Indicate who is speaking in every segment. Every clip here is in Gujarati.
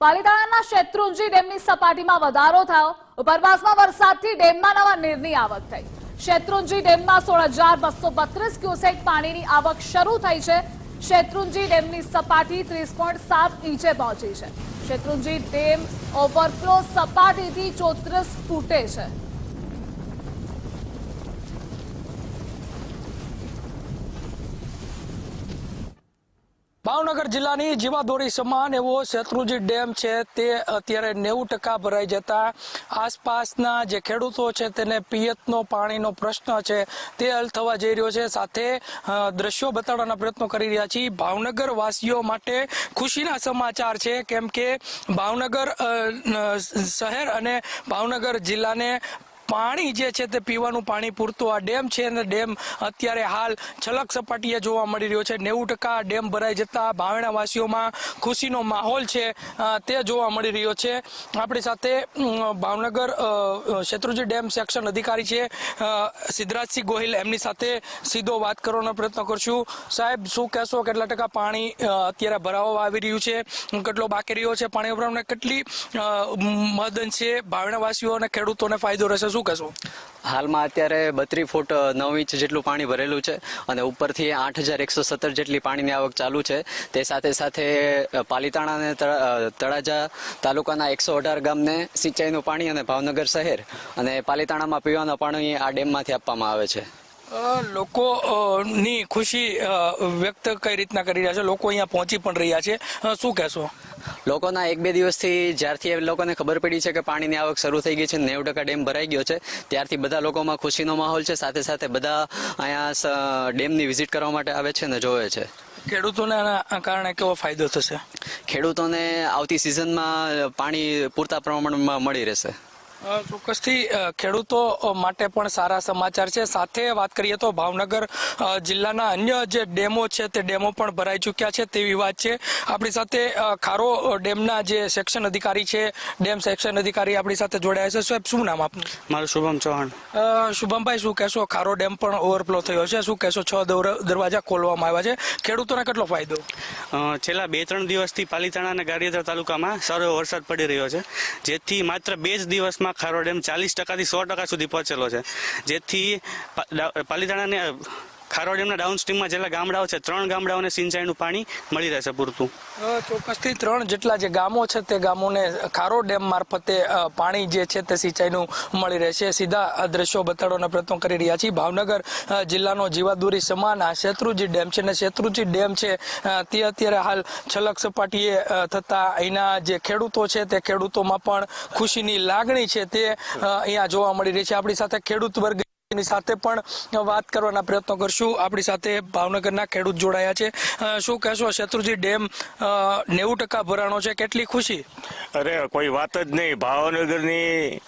Speaker 1: પાલીતાણાના શેત્રુંજી ડેમની સપાટીમાં વધારો થયો. ઉપરવાસમાં વરસાદથી ડેમમાં નવા નીરની આવક થઈ. શેત્રુંજી ડેમમાં સોળ હજાર બસો બત્રીસ ક્યુસેક પાણીની આવક શરૂ થઈ છે. શેત્રુંજી ડેમની સપાટી ત્રીસ પોઈન્ટ સાત ઇંચે પહોંચી છે. શેત્રુંજી ડેમ ઓવરફ્લો સપાટીથી ચોત્રીસ ફૂટે છે.
Speaker 2: ભાવનગર જિલ્લાની જીવાદોરી સમાન એવો શત્રુજી ડેમ છે તે અત્યારે નેવું ટકા ભરાઈ જતા આસપાસના જે ખેડૂતો છે તેને પિયતનો પાણીનો પ્રશ્ન છે તે હલ થવા જઈ રહ્યો છે. સાથે દ્રશ્યો બતાડવાના પ્રયત્નો કરી રહ્યા છીએ. ભાવનગર વાસીઓ માટે ખુશીના સમાચાર છે, કેમ કે ભાવનગર શહેર અને ભાવનગર જિલ્લાને પાણી જે છે તે પીવાનું પાણી પૂરતું આ ડેમ છે અને ડેમ અત્યારે હાલ છલક સપાટીએ જોવા મળી રહ્યો છે. નેવું ટકા ડેમ ભરાઈ જતા ભાવણાવાસીઓમાં ખુશીનો માહોલ છે તે જોવા મળી રહ્યો છે. આપણી સાથે ભાવનગર અ, ડેમ સેક્શન અધિકારી છે સિદ્ધરાજસિંહ ગોહિલ. એમની સાથે સીધો વાત કરવાનો પ્રયત્ન કરશું. સાહેબ શું કહેશો કેટલા ટકા પાણી અત્યારે ભરાવા આવી રહ્યું છે? કેટલો બાકી રહ્યો છે? પાણી ઉપરાંત કેટલી મદન છે? ભાવણાવાસીઓ અને ખેડૂતોને ફાયદો રહેશે શું કહેશો?
Speaker 3: હાલમાં અત્યારે બત્રીસ ફૂટ નવ ઇંચ જેટલું પાણી ભરેલું છે અને ઉપરથી આઠ હજાર એકસો સત્તર જેટલી પાણીની આવક ચાલુ છે. તે સાથે સાથે પાલીતાણા અને તળા- તળાજા તાલુકાના એકસો અઢાર ગામને સિંચાઈનું પાણી અને ભાવનગર શહેર અને પાલીતાણામાં પીવાનું પાણી આ ડેમમાંથી આપવામાં આવે છે.
Speaker 2: લોકો ની ખુશી વ્યક્ત કઈ રીતના કરી રહ્યા છે? લોકો અહીંયા પહોંચી પણ રહ્યા છે. શું કહેશો?
Speaker 3: લોકોના એક બે દિવસથી જ્યારથી એ લોકોને ખબર પડી છે કે પાણીની આવક શરૂ થઈ ગઈ છે નેવું ટકા ડેમ ભરાઈ ગયો છે ત્યારથી બધા લોકોમાં ખુશીનો માહોલ છે સાથે સાથે બધા અહીંયા ડેમની વિઝિટ કરવા માટે આવે છે ને જોવે છે.
Speaker 2: ખેડૂતોને આના કારણે કેવો ફાયદો થશે?
Speaker 3: ખેડૂતોને આવતી સિઝનમાં પાણી પૂરતા પ્રમાણમાં મળી રહેશે.
Speaker 2: ચોક્કસથી ખેડૂતો માટે પણ સારા સમાચાર છે. સાથે વાત કરીએ તો ભાવનગર જિલ્લાના અન્ય જે ડેમો છે તે ડેમો પણ ભરાઈ ચૂક્યા છે તેવી વાત છે. આપણી સાથે ખારો ડેમના જે સેક્શન અધિકારી છે ડેમ સેક્શન અધિકારી આપણી સાથે જોડાયા છે. સાહેબ શું નામ આપનું?
Speaker 4: મારું શુભમ ચૌહાણ.
Speaker 2: શુભમભાઈ શું કહેશો? ખારો ડેમ પણ ઓવરફ્લો થયો છે. શું કહેશો? છ દોર- દરવાજા ખોલવામાં આવ્યા છે. ખેડૂતોને કેટલો ફાયદો?
Speaker 4: છેલ્લા બે ત્રણ દિવસથી પાલીતાણા અને ગારિયાધર તાલુકામાં સારો વરસાદ પડી રહ્યો છે. જેથી માત્ર બે જ દિવસમાં ખારો ડેમ ચાલીસ ટકાથી સો ટકા સુધી પહોંચેલો છે. જેથી પાલીતાણાને ખારો ડેમના ડાઉન સ્ટ્રીમમાં જેટલા ગામડાઓ છે, ત્રણ ગામડાઓને સિંચાઈનું પાણી મળી રહેશે પૂરતું.
Speaker 2: ચોક્કસથી ત્રણ જેટલા જે ગામો છે તે ગામોને ખારો ડેમ મારફતે પાણી જે છે તે સિંચાઈનું મળી રહેશે. સીધા દ્રશ્યો બતાડવાના પ્રયત્ન કરી રહ્યા છીએ. ભાવનગર જિલ્લાનો જીવાદોરી સમાન, આ શેત્રુજી ડેમ છે ને શેત્રુજી ડેમ છે તે અત્યારે હાલ છલક સપાટીએ થતા અહીંના જે ખેડૂતો છે તે ખેડૂતોમાં પણ ખુશીની લાગણી છે તે અહીંયા જોવા મળી રહી છે. આપણી સાથે ખેડૂત વર્ગ ની સાથે પણ વાત કરવાના પ્રયત્નો કરશું. આપણી સાથે ભાવનગરના ખેડૂત જોડાયા છે. શું કહેશો, શત્રુજી ડેમ નેવું ટકા ભરાણો છે, કેટલી ખુશી?
Speaker 5: અરે, કોઈ વાત જ નહીં. ભાવનગરની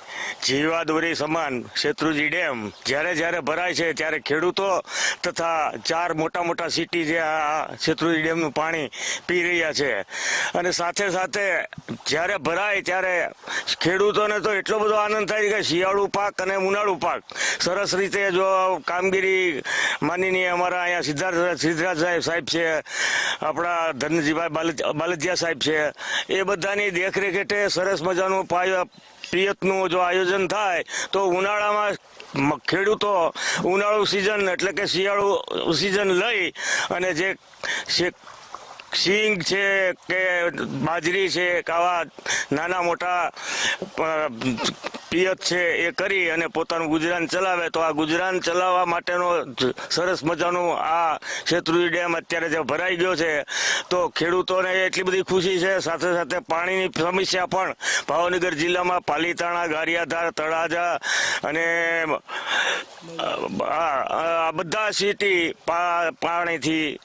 Speaker 5: જીવાદોરી સમાન શેત્રુજી ડેમ જ્યારે જ્યારે ભરાય છે ત્યારે ખેડૂતો તથા ચાર મોટા મોટા સિટી જે આ શેત્રુજી ડેમનું પાણી પી રહ્યા છે. અને સાથે સાથે જ્યારે ભરાય ત્યારે ખેડૂતોને તો એટલો બધો આનંદ થાય છે કે શિયાળુ પાક અને ઉનાળુ પાક સરસ રીતે જો કામગીરી માનીની અમારા અહીંયા સિદ્ધાર્થ સિદ્ધરાજ સાહેબ સાહેબ છે, આપણા ધનજીભાઈ બાલજ- બાલદિયા સાહેબ છે, એ બધાની દેખરેખ હેઠળ સરસ મજાનું પાય પિયતનું જો આયોજન થાય, તો ઉનાળામાં ખેડૂતો ઉનાળુ સિઝન એટલે કે શિયાળુ સિઝન લઈ અને જે સિંગ છે કે બાજરી છે કે આવા નાના મોટા પિયત છે એ કરી અને પોતાનું ગુજરાન ચલાવે, તો આ ગુજરાન ચલાવવા માટેનો સરસ મજાનું આ શેત્રુજી ડેમ અત્યારે જે ભરાઈ ગયો છે, તો ખેડૂતોને એટલી બધી ખુશી છે. સાથે સાથે પાણીની સમસ્યા પણ ભાવનગર જિલ્લામાં પાલીતાણા, ગારિયાધાર, તળાજા અને આ બધા સિટી પાણીથી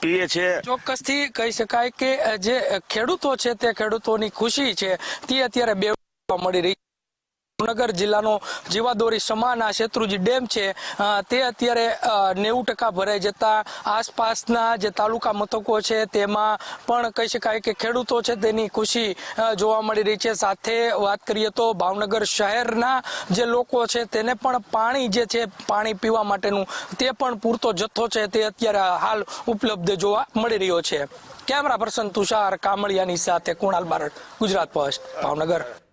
Speaker 5: પીએ છે.
Speaker 2: ચોક્કસથી કહી શકાય કે, જે ખેડૂતો છે તે ખેડૂતોની ખુશી છે, તે અત્યારે બે મળી રહી ભાવનગર જિલ્લાનો જીવાદોરી સમાન આ શેત્રુજી ડેમ છે તે અત્યારે નેવું ટકા ભરાઈ જતા આસપાસના જે તાલુકા મથકો છે તેમાં પણ કહી શકાય કે ખેડૂતો છે તેની ખુશી જોવા મળી રહી છે. સાથે વાત કરીએ તો ભાવનગર શહેરના જે લોકો છે તેને પણ પાણી જે છે પાણી પીવા માટેનું તે પણ પૂરતો જથ્થો છે તે અત્યારે હાલ ઉપલબ્ધ જોવા મળી રહ્યો છે. કેમેરા પર્સન તુષાર કામળિયાની સાથે કુણાલ બારડ, ગુજરાત પોસ્ટ, ભાવનગર.